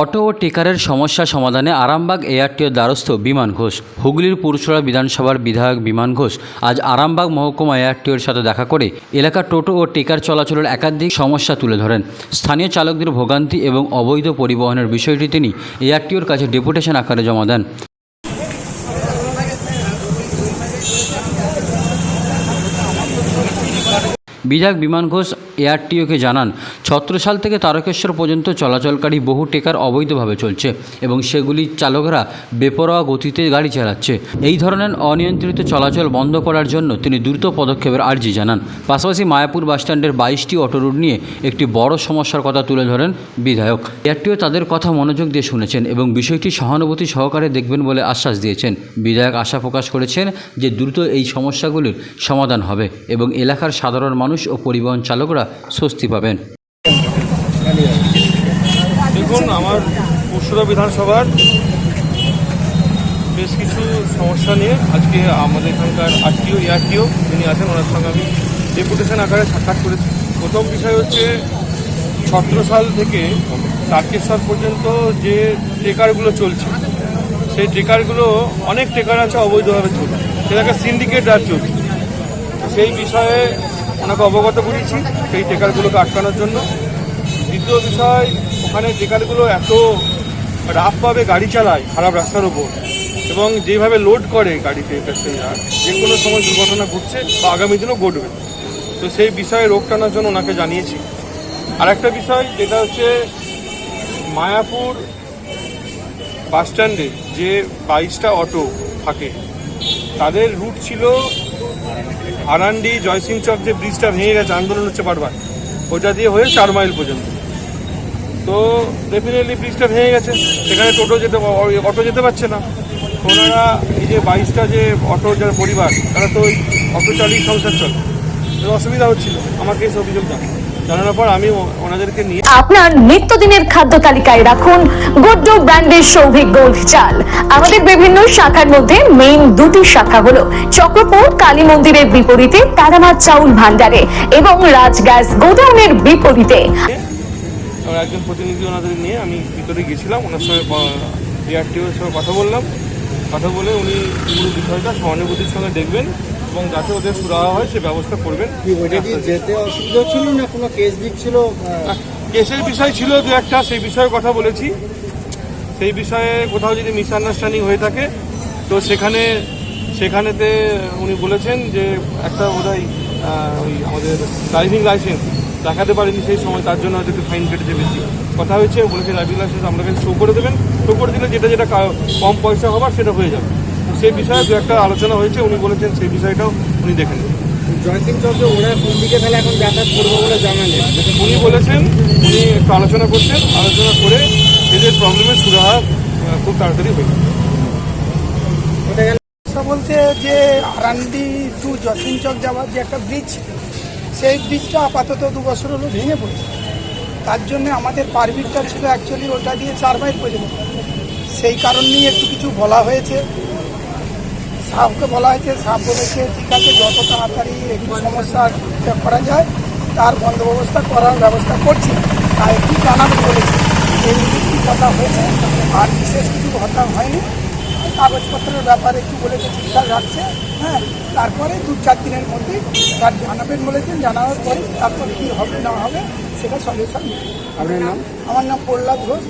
Auto ও টেকারের সমস্যা সমাধানে আরামবাগ এয়ারটিওর দ্বারস্থ বিমান ঘোষ। হুগলির পুরসরা বিধানসভার বিধায়ক বিমান ঘোষ আজ আরামবাগ মহকুমা এয়ারটিওর সাথে দেখা করে এলাকার টোটো ও টেকার চলাচলের একাধিক সমস্যা তুলে ধরেন। স্থানীয় চালকদের ভোগান্তি এবং অবৈধ পরিবহনের বিষয়টি তিনি এয়ারটিওর কাছে ডেপুটেশন আকারে জমা দেন। বিধায়ক বিমান ঘোষ এয়ারটিওকে জানান ছত্রসাল থেকে তারকেশ্বর পর্যন্ত চলাচলকারী বহু টেকার অবৈধভাবে চলছে এবং সেগুলি চালকরা বেপরোয়া গতিতে গাড়ি চালাচ্ছে। এই ধরনের অনিয়ন্ত্রিত চলাচল বন্ধ করার জন্য তিনি দ্রুত পদক্ষেপের আর্জি জানান। পাশাপাশি মায়াপুর বাসস্ট্যান্ডের বাইশটি অটো রুট নিয়ে একটি বড় সমস্যার কথা তুলে ধরেন বিধায়ক। এয়ারটিও তাদের কথা মনোযোগ দিয়ে শুনেছেন এবং বিষয়টি সহানুভূতি সহকারে দেখবেন বলে আশ্বাস দিয়েছেন। বিধায়ক আশা প্রকাশ করেছেন যে দ্রুত এই সমস্যাগুলির সমাধান হবে এবং এলাকার সাধারণ মানুষ ও পরিবহন চালকরা স্বস্তি পাবেন। দেখুন, আমার পুরসুরা বিধানসভার বেশ কিছু সমস্যা নিয়ে আজকে আমাদের এখানকার আরটিও, এআরটিও যিনি আছেন, ওনার সঙ্গে আমি ডেপুটেশন আকারে সাক্ষাৎ করেছি। প্রথম বিষয় হচ্ছে, সতেরো সাল থেকে তারকেশ্বর পর্যন্ত যে ট্রেকারগুলো চলছে, সেই ট্রেকারগুলো অনেক ট্রেকার আছে, অবৈধভাবে চলছে। সেটাকে সিন্ডিকেট আর চলছে। সেই বিষয়ে ওনাকে অবগত করেছি সেই ট্রেকারগুলোকে আটকানোর জন্য। দ্বিতীয় বিষয়, ওখানে ট্রেকারগুলো এত রাফভাবে গাড়ি চালায় খারাপ রাস্তার উপর এবং যেভাবে লোড করে গাড়িতে প্যাসেঞ্জার যে কোনো সময় দুর্ঘটনা ঘটছে বা আগামী দিনও ঘটবে। তো সেই বিষয়ে রোগ টানার জন্য ওনাকে জানিয়েছি। আর একটা বিষয়, যেটা হচ্ছে মায়াপুর বাসস্ট্যান্ডে যে বাইশটা অটো থাকে, তাদের রুট ছিল আরান্ডি, জয়সিং চক যে ব্রিজটা ভেঙে গেছে, আন্দোলন হচ্ছে বারবার। ওইটা দিয়ে হয়ে চার মাইল পর্যন্ত। তো ডেফিনেটলি ব্রিজটা ভেঙে গেছে। সেখানে টোটো যেতে, অটো যেতে পারছে না। ওনারা এই যে বাইশটা যে অটো, যারা পরিবার, তারা তো ওই অটো চালিয়ে সংসার চলে। অসুবিধা হচ্ছিল। আমাকে এসে অভিযোগ জানান জানানোর পর আমি ওনাদেরকে নিয়ে আপনার নিত্যদিনের খাদ্য তালিকায় রাখুন গুড্ডু ব্র্যান্ডের সৌভিক গোল্ড চাল। আমাদের বিভিন্ন শাখার মধ্যে মেইন দুটি শাখা হলো চক্রপুর কালী মন্দিরের বিপরীতে তারামাত চাউল ভান্ডারে এবং রাজ গ্যাস গোডাউনের বিপরীতে। একজন প্রতিনিধি ওনাদের নিয়ে আমি ভিতরে গেছিলাম ওনার সঙ্গে ডিআরটিওর সঙ্গে কথা বললাম। কথা বলে উনি পুরো বিষয়টা সহানুভূতির সঙ্গে দেখবেন। এবং যাতে ওদের সুরাহা হয় সে ব্যবস্থা করবেন। যেতে অসুবিধা ছিল না? কোনো কেস দিচ্ছিল? কেসের বিষয় ছিল দু একটা সেই বিষয়ে কথা বলেছি। সেই বিষয়ে কোথাও যদি মিসআন্ডারস্ট্যান্ডিং হয়ে থাকে তো সেখানে সেখানেতে উনি বলেছেন যে একটা বোধহয় ওই আমাদের ড্রাইভিং লাইসেন্স দেখাতে পারেনি সেই সময় তার জন্য হয়তো একটু ফাইন কেটেছে বেশি। কথা হয়েছে বলেছে ড্রাইভিং লাইসেন্স আপনাকে শো করে দেবেন। শো করে দিলে যেটা যেটা কম পয়সা হবার সেটা হয়ে যাবে। সেই বিষয়ে দু একটা আলোচনা হয়েছে উনি বলেছেন সেই বিষয়টাও উনি দেখে নেবেন জয়সিং চন্দ্র ওরা কোন দিকে তাহলে এখন যাতায়াত করব বলে জানালেন উনি বলেছেন উনি একটু আলোচনা করছেন আলোচনা করে এদের প্রবলেমের সুরাহা খুব তাড়াতাড়ি হয়ে যাবে। বলতে যে আরান্ডি টু চক যাওয়ার যে একটা ব্রিজ সেই ব্রিজটা আপাতত দু বছর হলো ভেঙে পড়েছে। তার জন্য আমাদের পারমিটটা ছিল অ্যাকচুয়ালি ওটা দিয়ে চার মাইল পর্যন্ত সেই কারণ নিয়ে একটু কিছু বলা হয়েছে। সাহকে বলা হয়েছে সাহ বলেছে ঠিক আছে যত তাড়াতাড়ি একটু সমস্যা ঠিকঠাক করা যায় তার বন্দোবস্ত করার ব্যবস্থা করছি। তাই কি জানাবেন বলেছে। এই কি কথা হয়েছে আর বিশেষ কিছু ঘটনা হয়নি। কাগজপত্রের ব্যাপারে একটু বলেছে ঠিকঠাক রাখছে। হ্যাঁ তারপরে দু চার দিনের মধ্যে তার জানাবেন বলেছেন জানানোর পরে তারপর কী হবে না হবে সেটা সলিউশন আপনার নাম? আমার নাম প্রহ্লাদ ঘোষ